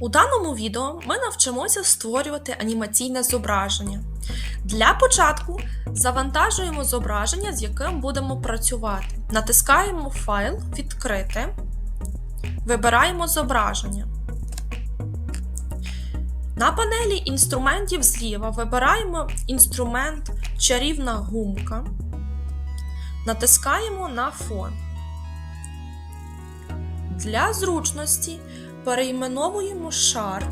У даному відео ми навчимося створювати анімаційне зображення. Для початку завантажуємо зображення, з яким будемо працювати. Натискаємо Файл Відкрити, вибираємо зображення. На панелі інструментів зліва вибираємо інструмент Чарівна гумка, натискаємо на фон. Для зручності перейменовуємо шар,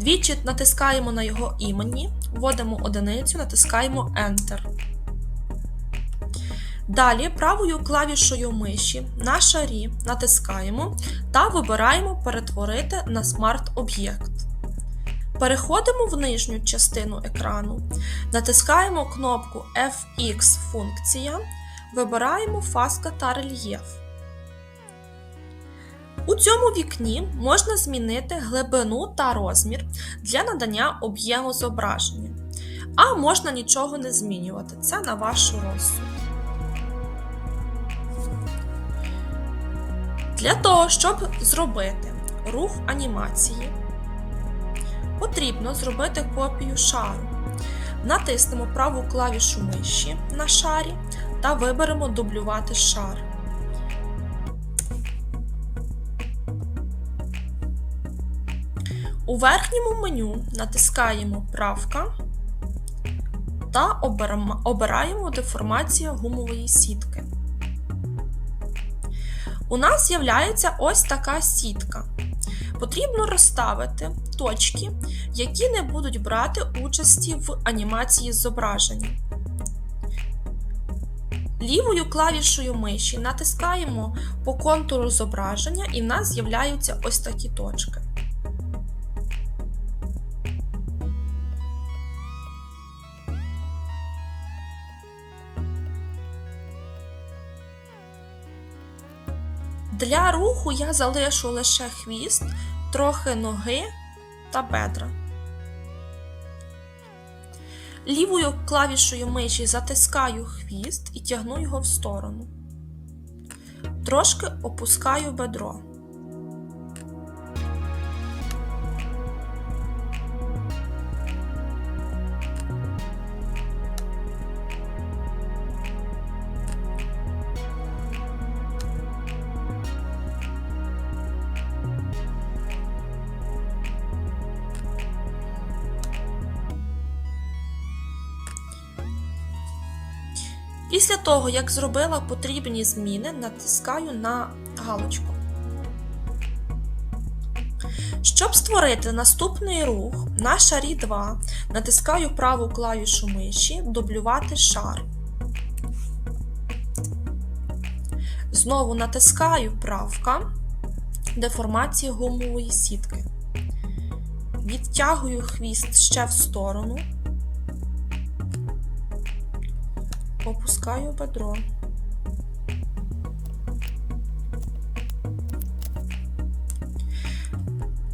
двічі натискаємо на його імені, вводимо одиницю, натискаємо Enter. Далі правою клавішою миші на шарі натискаємо та вибираємо Перетворити на смарт-об'єкт. Переходимо в нижню частину екрану, натискаємо кнопку FX функція, вибираємо фаска та рельєф. У цьому вікні можна змінити глибину та розмір для надання об'єму зображення, а можна нічого не змінювати. Це на ваш розсуд. Для того, щоб зробити рух анімації, потрібно зробити копію шару. Натиснемо праву клавішу миші на шарі та виберемо Дублювати шар. У верхньому меню натискаємо Правка та обираємо деформація гумової сітки. У нас з'являється ось така сітка. Потрібно розставити точки, які не будуть брати участі в анімації зображення. Лівою клавішою миші натискаємо по контуру зображення, і в нас з'являються ось такі точки. Для руху я залишу лише хвіст, трохи ноги та бедра. Лівою клавішою миші затискаю хвіст і тягну його в сторону. Трошки опускаю бедро. Після того, як зробила потрібні зміни, натискаю на галочку. Щоб створити наступний рух на шарі 2, натискаю праву клавішу миші Дублювати шар. Знову натискаю правка деформації гумової сітки. Відтягую хвіст ще в сторону. Опускаю бедро.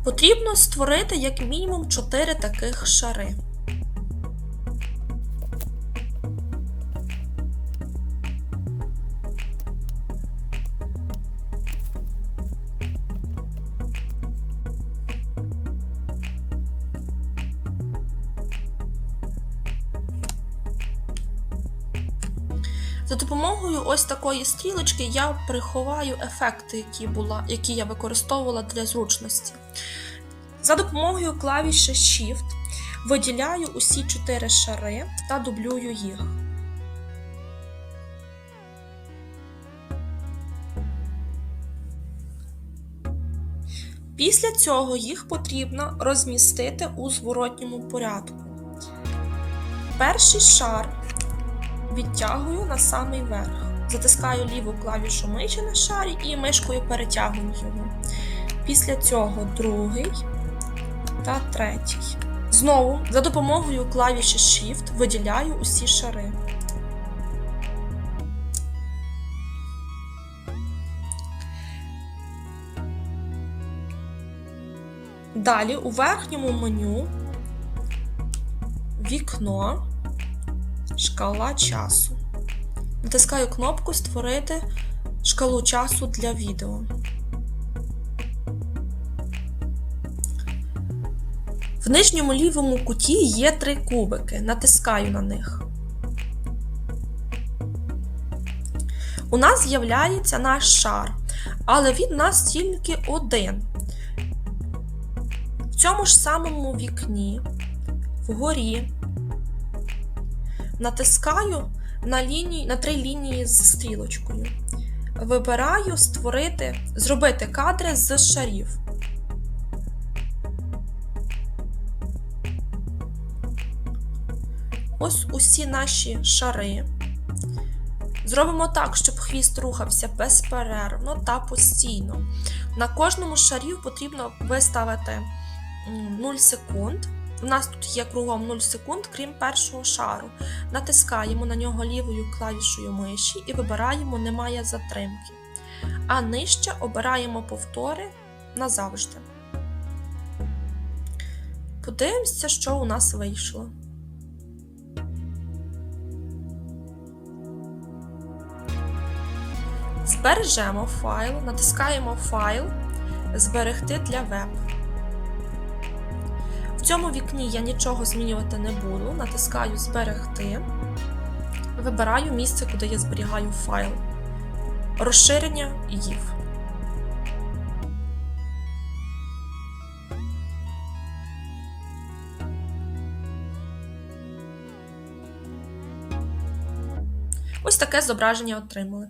Потрібно створити як мінімум 4 таких шари. За допомогою ось такої стрілочки я приховаю ефекти, які, була, які я використовувала для зручності. За допомогою клавіші Shift виділяю усі чотири шари та дублюю їх. Після цього їх потрібно розмістити у зворотньому порядку. Перший шар відтягую на самий верх. Затискаю ліву клавішу миші на шарі і мишкою перетягую його. Після цього другий та третій. Знову за допомогою клавіші Shift виділяю усі шари. Далі у верхньому меню вікно шкала часу. Натискаю кнопку Створити шкалу часу для відео. В нижньому лівому куті є три кубики. Натискаю на них. У нас з'являється наш шар, але він у нас тільки один. В цьому ж самому вікні, вгорі, натискаю на, лінію, на три лінії з стрілочкою. Вибираю створити, зробити кадри з шарів. Ось усі наші шари. Зробимо так, щоб хвіст рухався безперервно та постійно. На кожному з шарів потрібно виставити 0 секунд. У нас тут є кругом 0 секунд, крім першого шару. Натискаємо на нього лівою клавішою миші і вибираємо Немає затримки. А нижче обираємо повтори назавжди. Подивимося, що у нас вийшло. Збережемо файл, натискаємо файл Зберегти для веб. В цьому вікні я нічого змінювати не буду. Натискаю Зберегти. Вибираю місце, куди я зберігаю файл. Розширення ЄВ. Ось таке зображення отримали.